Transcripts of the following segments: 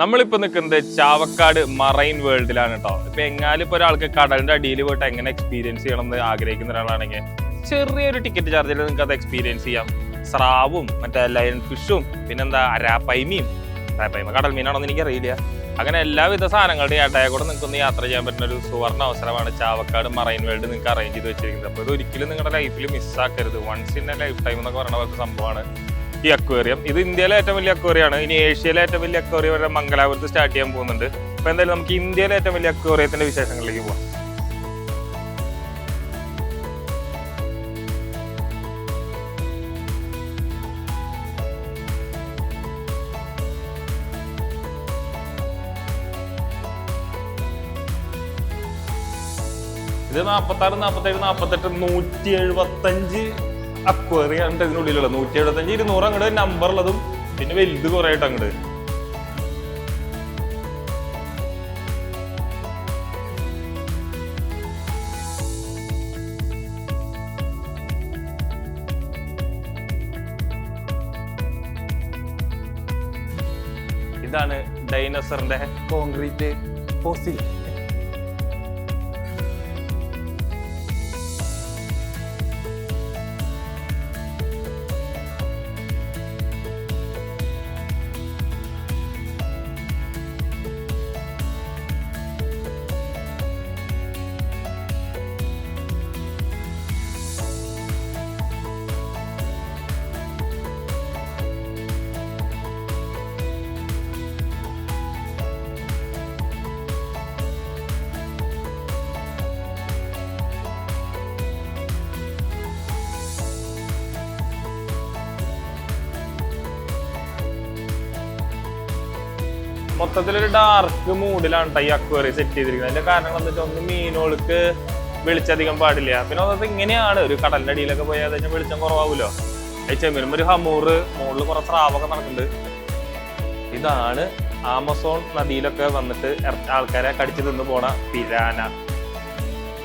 നമ്മളിപ്പോ നിൽക്കുന്നത് ചാവക്കാട് മറൈൻ വേൾഡിലാണ് കേട്ടോ ഇപ്പൊ എങ്ങാലും ഇപ്പൊ ഒരാൾക്ക് കടലിന്റെ അടിയിൽ പോയിട്ട് എങ്ങനെ എക്സ്പീരിയൻസ് ചെയ്യണം എന്ന് ആഗ്രഹിക്കുന്ന ഒരാളാണെങ്കിൽ ചെറിയൊരു ടിക്കറ്റ് ചാർജിൽ നിങ്ങൾക്ക് അത് എക്സ്പീരിയൻസ് ചെയ്യാം. സ്രാവും മറ്റേ ലയൺ ഫിഷും പിന്നെന്താ അരാപ്പൈമയും. അരാപ്പൈമ കടൽ മീനാണെന്ന് എനിക്കറിയില്ല. അങ്ങനെ എല്ലാവിധ സാധനങ്ങളുടെ ഏട്ടായ കൂടെ നിങ്ങൾക്ക് ഒന്ന് യാത്ര ചെയ്യാൻ പറ്റുന്ന ഒരു സുവർണ അവസരമാണ് ചാവക്കാട് മറൈൻ വേൾഡ് നിങ്ങൾക്ക് അറേഞ്ച് ചെയ്ത് വെച്ചിരിക്കുന്നത്. അപ്പോൾ ഇത് ഒരിക്കലും നിങ്ങളുടെ ലൈഫിൽ മിസ്സാക്കരുത് once in a lifetime എന്നൊക്കെ പറയുന്ന പോലത്തെ സംഭവമാണ്. ഈ അക്വേറിയം. ഇത് ഇന്ത്യയിലെ ഏറ്റവും വലിയ അക്വേറിയമാണ് ഇനി ഏഷ്യയിലെ ഏറ്റവും വലിയ അക്വേറിയം വരെ മംഗലാപുരത്ത് സ്റ്റാർട്ട് ചെയ്യാൻ പോകുന്നുണ്ട്. അപ്പോൾ എന്തായാലും നമുക്ക് ഇന്ത്യയിലെ ഏറ്റവും വലിയ അക്വേറിയത്തിന്റെ വിശേഷങ്ങളിലേക്ക് പോകാം ഇത് നാൽപ്പത്തി ആറ് നാൽപ്പത്തേഴ് നാൽപ്പത്തെട്ട് നൂറ്റി എഴുപത്തഞ്ച് അക്വേറിയാണ് ഇതിനുള്ളിലുള്ള നൂറ്റി എഴുപത്തഞ്ച് ഇരുന്നൂറ് അങ്ങോട്ട് നമ്പർ ഉള്ളതും പിന്നെ വലുത് കുറെ ആയിട്ട് അങ്ങോട്ട് ഇതാണ് ഡൈനോസറിന്റെ കോൺക്രീറ്റ് ഫോസിൽ മൊത്തത്തിലൊരു ഡാർക്ക് മൂഡിലാണ് ഈ അക്വേറി സെറ്റ് ചെയ്തിരിക്കുന്നത്. അതിന്റെ കാരണങ്ങൾ എന്താ വെച്ചാൽ ഒന്ന് മീനുകൾക്ക് വെളിച്ചധികം പാടില്ല. പിന്നെ അത് ഇങ്ങനെയാണ്. ഒരു കടലിന്റെ അടിയിലൊക്കെ പോയാൽ അതിന് വെളിച്ചം കുറവാകുമല്ലോ അത് ചെമ്മീനും ഒരു ഹമൂറ് മുകളിൽ കുറെ സ്രാവൊക്കെ നടക്കുന്നുണ്ട്. ഇതാണ് ആമസോൺ നദിയിലൊക്കെ വന്നിട്ട് ആൾക്കാരെ കടിച്ചു തിന്നു പോണ പിരാന.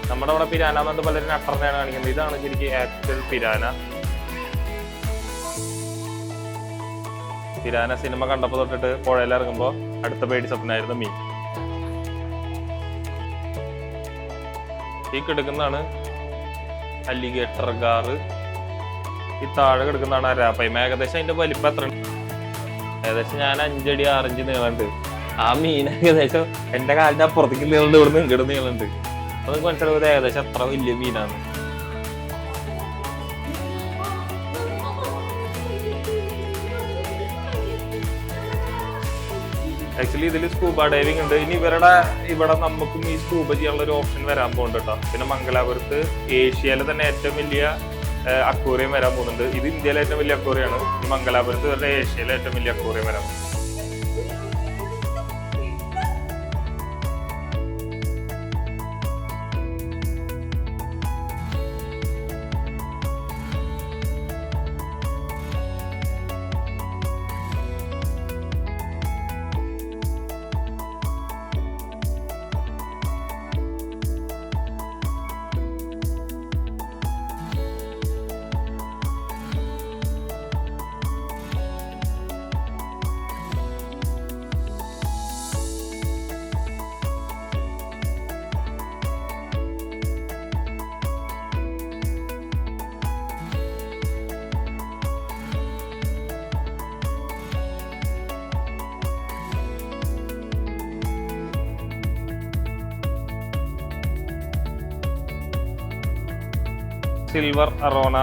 നമ്മുടെ അവിടെ പിരാന എന്നിട്ട് പലരും അട്ടറിനെയാണ് കാണിക്കുന്നത്. ഇതാണ് ശരിക്കും ആക്ച്വൽ പിരാന. പിരാന സിനിമ കണ്ടപ്പോ തൊട്ടിട്ട് പുഴയിൽ ഇറങ്ങുമ്പോ അടുത്ത പേടി സ്വപ്നമായിരുന്നു മീൻ. ഈ കിടക്കുന്നതാണ് അല്ലിഗേറ്റർ ഗാറ്. ഈ താഴെ കിടക്കുന്നതാണ് അരാപ്പൈമ ഏകദേശം അതിന്റെ വലിപ്പം എത്ര? ഏകദേശം ഞാൻ അഞ്ചടി ആറഞ്ച് നീളമുണ്ട്. ആ മീൻ ഏകദേശം എന്റെ കാലിന്റെ അപ്പുറത്തേക്ക് നീളുണ്ട് ഇവിടുന്ന് ഇങ്ങോട്ട് നീളുണ്ട്. അപ്പൊ നിങ്ങൾക്ക് മനസ്സിലാവും ഏകദേശം അത്ര വലിയ മീനാണ്. ആക്ച്വലി ഇതിൽ സ്കൂബ ഡൈവിംഗ് ഉണ്ട്. ഇനി ഇവരുടെ ഇവിടെ നമുക്കും ഈ സ്കൂബ ചെയ്യാനുള്ള ഒരു ഓപ്ഷൻ വരാൻ പോകുന്നുണ്ട് പിന്നെ മംഗലാപുരത്ത് ഏഷ്യയിലെ തന്നെ ഏറ്റവും വലിയ അക്വേറിയം വരാൻ പോകുന്നുണ്ട്. ഇത് ഇന്ത്യയിലെ ഏറ്റവും വലിയ അക്വോറിയാണ് മംഗലാപുരത്ത് ഇവരുടെ ഏഷ്യയിലെ ഏറ്റവും വലിയ അക്വേറിയം വരാൻ പോകുന്നത് സിൽവർ അറോണ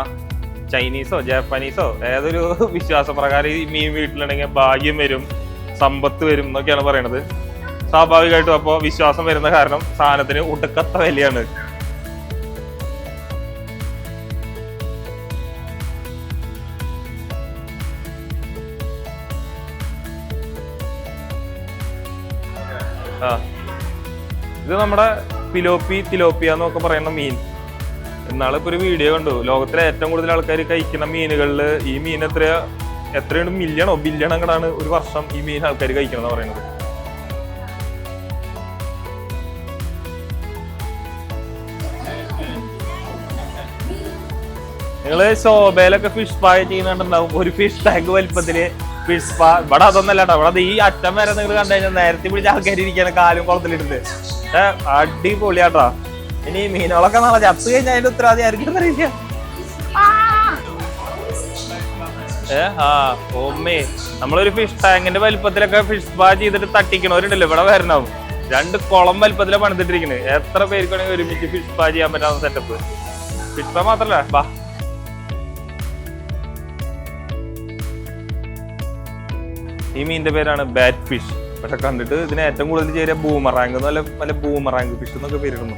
ചൈനീസോ ജാപ്പനീസോ ഏതൊരു വിശ്വാസപ്രകാരം ഈ മീൻ വീട്ടിലുണ്ടെങ്കിൽ ഭാഗ്യം വരും സമ്പത്ത് വരും എന്നൊക്കെയാണ് പറയണത്. സ്വാഭാവികമായിട്ടും അപ്പോൾ വിശ്വാസം വരുന്ന കാരണം സാധനത്തിന് ഉടുക്കത്ത വിലയാണ്. ഇത് നമ്മുടെ പിലോപ്പി തിലോപ്പിയ എന്നൊക്കെ പറയുന്ന മീൻ. ഇന്നാളെ ഇപ്പോൾ ഒരു വീഡിയോ കണ്ടു. ലോകത്തിലെ ഏറ്റവും കൂടുതൽ ആൾക്കാർ കഴിക്കുന്ന മീനുകളിൽ ഈ മീൻ എത്രയാ? എത്രയാണ് മില്യണോ ബില്യൺ അങ്ങടാണ് ഒരു വർഷം ഈ മീൻ ആൾക്കാർ കഴിക്കണമെന്ന് പറയുന്നത് നിങ്ങൾ ശോഭയിലൊക്കെ ഫിഷ് പായ ചെയ്യുന്നുണ്ടാവും. ഒരു ഫിഷ് ടാങ്ക് വലിപ്പത്തിൽ ഫിഷ് പാ ഇവിടെ അതൊന്നല്ല കേട്ടോ ഇവിടെ ഈ അറ്റം വരെ നിങ്ങൾ കണ്ടു കഴിഞ്ഞാൽ നേരത്തെ പിടിച്ച ആൾക്കാർ കാലും കുളത്തിലിട്ടുണ്ട് ഏഹ് അടിപൊളിയാട്ടോ ഇനി മീനോളൊക്കെ മീനുകളൊക്കെ നാളെ ചത്തു കഴിഞ്ഞാൽ അതിന്റെ ഉത്തരവാദി ആർക്കും അറിയില്ല. ഏ ആ ഓമ്മേ നമ്മളൊരു ഫിഷ് ടാങ്കിന്റെ വലിപ്പത്തിലൊക്കെ ഫിഷ് ബാ ചെയ്തിട്ട് തട്ടിക്കണവരുണ്ടല്ലോ ഇവിടെ വരണം രണ്ട് കുളം വലിപ്പത്തിലെ പണിതിട്ടിരിക്കുന്നത് എത്ര പേർക്കാണെങ്കിൽ ഒരുമിച്ച് ഫിഷ് ബാ ചെയ്യാൻ പറ്റാവുന്ന സെറ്റപ്പ് ഫിഷ് ബാ മാത്രല്ല ബാ. ഈ മീനിന്റെ പേരാണ് ബാറ്റ് ഫിഷ് പക്ഷെ കണ്ടിട്ട് ഇതിന് ഏറ്റവും കൂടുതൽ ചേരിയ ബൂമറാങ്ക് നല്ല നല്ല ബൂമറാങ്ക് ഫിഷ് എന്നൊക്കെ പേരിടുന്നു.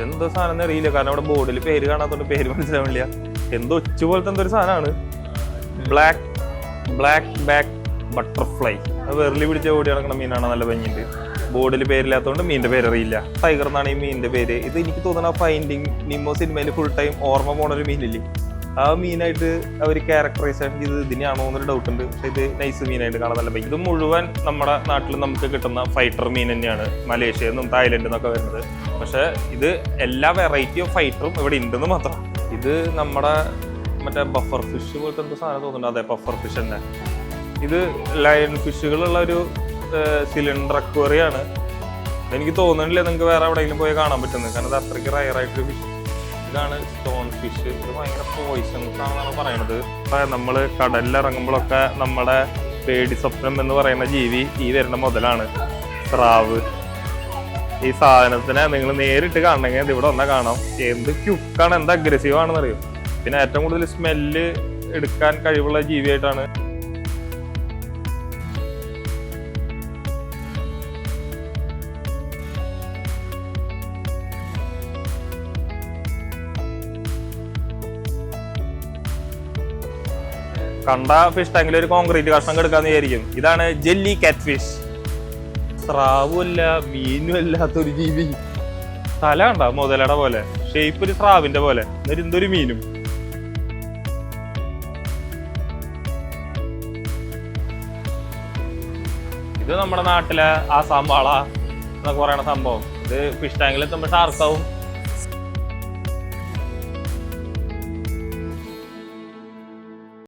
ഇതെന്തോ സാധനം അറിയില്ല. കാരണം അവിടെ ബോർഡിൽ പേര് കാണാത്തോണ്ട് പേര് മനസ്സിലാവില്ല എന്തോ ഒച്ചു പോലത്തെ എന്തോ ഒരു സാധനമാണ് ബ്ലാക്ക് ബ്ലാക്ക് ബാക്ക് ബട്ടർഫ്ലൈ അത് വെറിലി പിടിച്ച ഓടി നടക്കുന്ന മീനാണ്. നല്ല ഭംഗിയുണ്ട്. ബോർഡിൽ പേരില്ലാത്തതുകൊണ്ട് മീനിന്റെ പേര് അറിയില്ല. ടൈഗർ എന്നാണ് ഈ മീനിന്റെ പേര്. ഇത് എനിക്ക് തോന്നുന്ന ഫൈൻഡിങ് നിമോ സിനിമയിൽ ഫുൾ ടൈം ഓർമ്മ പോണ ഒരു മീനില്ലേ? ആ മീനായിട്ട് അവർ ക്യാരക്ടറൈസേഷൻ ചെയ്ത് ഇതിനെയാണോ എന്നൊരു ഡൗട്ട് ഉണ്ട്. പക്ഷെ ഇത് നൈസ് മീനായിട്ട് കാണാൻ നല്ല ഇത് മുഴുവൻ നമ്മുടെ നാട്ടിൽ നമുക്ക് കിട്ടുന്ന ഫൈറ്റർ മീൻ തന്നെയാണ്. മലേഷ്യയിൽ നിന്നും തായ്ലൻഡിൽ നിന്നൊക്കെ വരുന്നത്. പക്ഷേ ഇത് എല്ലാ വെറൈറ്റി ഓഫ് ഫൈറ്ററും ഇവിടെ ഉണ്ടെന്ന് മാത്രം. ഇത് നമ്മുടെ മറ്റേ ബഫർ ഫിഷ് പോലത്തെ എന്തോ സാധനം തോന്നുന്നുണ്ട്. അതെ ബഫർ ഫിഷ് തന്നെ. ഇത് ലയൺ ഫിഷുകളുള്ള ഒരു സിലിണ്ടർ അക്വറിയാണ് എനിക്ക് തോന്നുന്നില്ല നിങ്ങൾക്ക് വേറെ എവിടെയെങ്കിലും പോയി കാണാൻ പറ്റുന്നത്. കാരണം അത് അത്രയ്ക്ക് റയറായിട്ട് ഫിഷ് ഇതാണ് സ്റ്റോൺ ഫിഷ് ഇത് ഭയങ്കര പോയിസൺസ് ആണെന്നാണ് പറയുന്നത് നമ്മൾ കടലിൽ ഇറങ്ങുമ്പോഴൊക്കെ നമ്മുടെ പേടി സ്വപ്നം എന്ന് പറയുന്ന ജീവി ഈ വരുന്ന മുതലാണ്. സ്രാവ് ഈ സാധനത്തിനെ നിങ്ങൾ നേരിട്ട് കാണണമെങ്കിൽ ഇവിടെ വന്നാൽ കാണാം. എന്ത് ക്യുക്കാണ് എന്ത് അഗ്രസീവ് ആണെന്ന് അറിയും പിന്നെ ഏറ്റവും കൂടുതൽ സ്മെല്ല് എടുക്കാൻ കഴിവുള്ള ജീവിയായിട്ടാണ്. കണ്ട ഫിഷ് ടാങ്കിൽ ഒരു കോൺക്രീറ്റ് കഷ്ണം എടുക്കാന്ന് വിചാരിക്കും. ഇതാണ് ജെല്ലി കാറ്റ് ഫിഷ് സ്രാവുമല്ല മീനും അല്ലാത്തൊരു ജീവി. തല കണ്ട മുതലട പോലെ. ഷേപ്പ് ഒരു സ്രാവിന്റെ പോലെ. എന്നിട്ട് എന്തൊരു മീനും. ഇത് നമ്മുടെ നാട്ടിലെ ആ സംവാള എന്നൊക്കെ പറയുന്ന സംഭവം. ഇത് ഫിഷ് ടാങ്കിൽ എത്തുമ്പോൾ ഷാർക്കാവും